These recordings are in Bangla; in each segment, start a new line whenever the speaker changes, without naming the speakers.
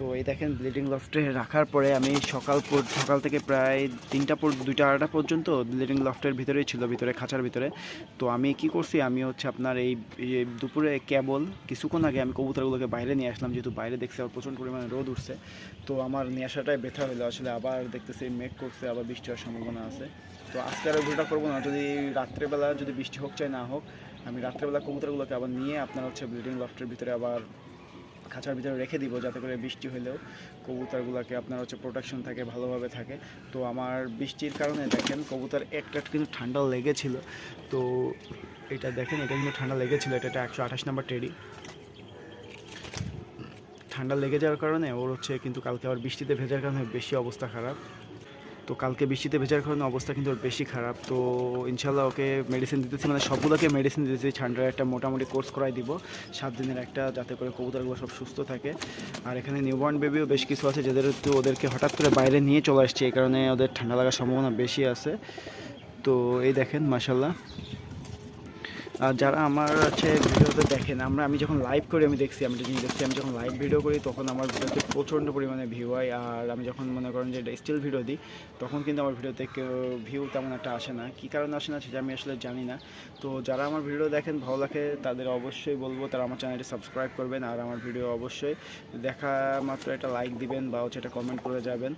তো এই দেখেন ব্লিডিং লফটে রাখার পরে আমি সকাল সকাল থেকে প্রায় তিনটা পর দুইটা আড়াটা পর্যন্ত ব্লিডিং লফটের ভিতরেই ছিল, ভিতরে খাঁচার ভিতরে। তো আমি কি করছি, আমি হচ্ছে আপনার এই এই দুপুরে কেবল কিছুক্ষণ আগে আমি কবুতরগুলোকে বাইরে নিয়ে আসলাম, যেহেতু বাইরে দেখছি আবার প্রচণ্ড পরিমাণে রোদ উঠছে। তো আমার নিয়ে আসাটাই ব্যথা হলো, আসলে আবার দেখতেছি মেঘ করছে, আবার বৃষ্টি হওয়ার সম্ভাবনা আছে। তো আজকে আর ভিডিওটা করব না, যদি রাত্রেবেলা যদি বৃষ্টি হোক, চাই না হোক, আমি রাত্রেবেলা কবুতরগুলোকে আবার নিয়ে আপনার হচ্ছে ব্লিডিং লফটের ভিতরে আবার খাঁচার ভিতরে রেখে দিব, যাতে করে বৃষ্টি হলেও কবুতরগুলোকে আপনার হচ্ছে প্রোটেকশন থাকে, ভালোভাবে থাকে। তো আমার বৃষ্টির কারণে দেখেন কবুতর একটা কিন্তু ঠান্ডা লেগেছিল। তো এটা দেখেন, এটা কিন্তু ঠান্ডা লেগেছিলো, এটা একটা একশো আঠাশ নাম্বার টেডি। ঠান্ডা লেগে যাওয়ার কারণে ওর হচ্ছে কিন্তু কালকে আবার বৃষ্টিতে ভেজার কারণে বেশি অবস্থা খারাপ। তো কালকে বৃষ্টিতে ভেজার কারণে অবস্থা কিন্তু ওর বেশি খারাপ। তো ইনশাল্লাহ ওকে মেডিসিন দিতেছি মানে সবগুলোকে মেডিসিন দিতেছি, ঠান্ডার একটা মোটামুটি কোর্স করাই দিব। সাত দিনের একটা যাতে করে কবুতরগুলো সব সুস্থ থাকে। আর এখানে নিউবর্ন বেবিও বেশ কিছু আছে, যাদের একটু ওদেরকে হঠাৎ করে বাইরে নিয়ে চলে আসছে, এই কারণে ওদের ঠান্ডা লাগার সম্ভাবনা বেশি আছে। তো এই দেখেন মাসাল্লাহ যারা আমার হচ্ছে ভিডিওতে দেখেন, আমরা, আমি যখন লাইভ করি, আমি দেখছি, আমি জিনিস দেখছি, আমি যখন লাইভ ভিডিও করি, তখন আমার ভিডিওতে প্রচণ্ড পরিমাণে ভিউ হয়। আর আমি যখন মনে করেন যে স্টিল ভিডিও দিই, তখন কিন্তু আমার ভিডিওতে কেউ ভিউ তেমন একটা আসে না। কী কারণে আসে না, সেটা আমি আসলে জানি না। তো যারা আমার ভিডিও দেখেন, ভালো লাগে, তাদের অবশ্যই বলব, তারা আমার চ্যানেলটি সাবস্ক্রাইব করবেন। আর আমার ভিডিও অবশ্যই দেখা মাত্র একটা লাইক দিবেন, বা হচ্ছে একটা কমেন্ট করে যাবেন।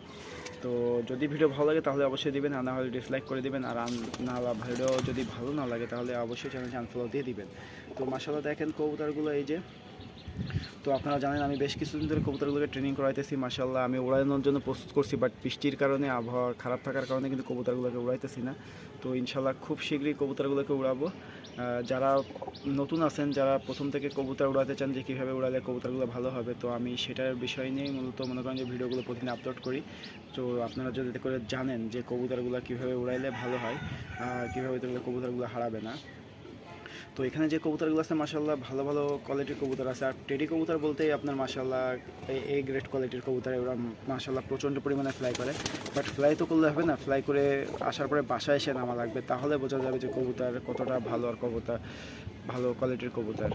তো যদি ভিডিও ভালো লাগে, তাহলে অবশ্যই দিবেন, আর না হলে ডিসলাইক করে দিবেন। আর না ভিডিও যদি ভালো না লাগে, তাহলে অবশ্যই চ্যানেলটি আনফলো দিয়ে দিবেন। তো মাসাল্লাহ দেখেন কবুতরগুলো এই যে। তো আপনারা জানেন আমি বেশ কিছুদিন ধরে কবুতরগুলোকে ট্রেনিং করাইতেছি মাসাল্লাহ আমি উড়ানোর জন্য প্রস্তুত করছি বাট বৃষ্টির কারণে আবহাওয়া খারাপ থাকার কারণে কিন্তু কবুতরগুলোকে উড়াইতেছি না। তো ইনশাল্লাহ খুব শীঘ্রই কবুতরগুলোকে উড়াবো। যারা নতুন আছেন, যারা প্রথম থেকে কবুতর উড়াতে চান যে কীভাবে উড়ালে কবুতরগুলো ভালো হবে, তো আমি সেটার বিষয় নিয়েই মূলত মনে করেন যে ভিডিওগুলো প্রতিদিন আপলোড করি। তো আপনারা যদি করে জানেন যে কবুতরগুলো কীভাবে উড়াইলে ভালো হয় কীভাবে কবুতরগুলো হারাবে না। তো এখানে যে কবুতরগুলো আছে মাসাল্লাহ ভালো ভালো কোয়ালিটির কবুতর আছে। আর টেডি কবুতর বলতেই আপনার মাসাল্লাহ এ গ্রেড কোয়ালিটির কবুতর ওরা মাসাল্লাহ প্রচণ্ড পরিমাণে ফ্লাই করে। বাট ফ্লাই তো করলে হবে না ফ্লাই করে আসার পরে বাসায় এসে নামা লাগবে। তাহলে বোঝা যাবে যে কবুতর কতটা ভালো আর কবুতর, ভালো কোয়ালিটির কবুতর।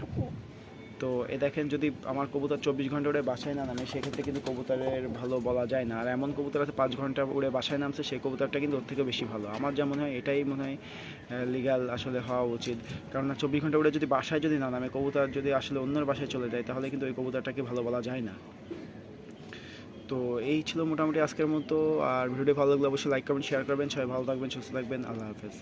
তো এ দেখেন যদি আমার কবুতর চব্বিশ ঘণ্টা উড়ে বাসায় না নামে, সেক্ষেত্রে কিন্তু কবুতরের ভালো বলা যায় না। আর এমন কবুতর আছে, পাঁচ ঘণ্টা উড়ে বাসায় নামছে, সেই কবুতরটা কিন্তু ওর থেকে বেশি ভালো। আমার যা মনে হয়, এটাই মনে হয় লিগাল আসলে হওয়া উচিত। কারণ চব্বিশ ঘণ্টা উড়ে যদি বাসায় যদি না নামে, কবুতর যদি আসলে অন্যের বাসায় চলে যায়, তাহলে কিন্তু ওই কবুতরটাকে ভালো বলা যায় না। তো এই ছিল মোটামুটি আজকের মতো। আর ভিডিওটি ভালো লাগলে অবশ্যই লাইক করবেন শেয়ার করবেন। সবাই ভালো থাকবেন, সুস্থ থাকবেন। আল্লাহ হাফেজ।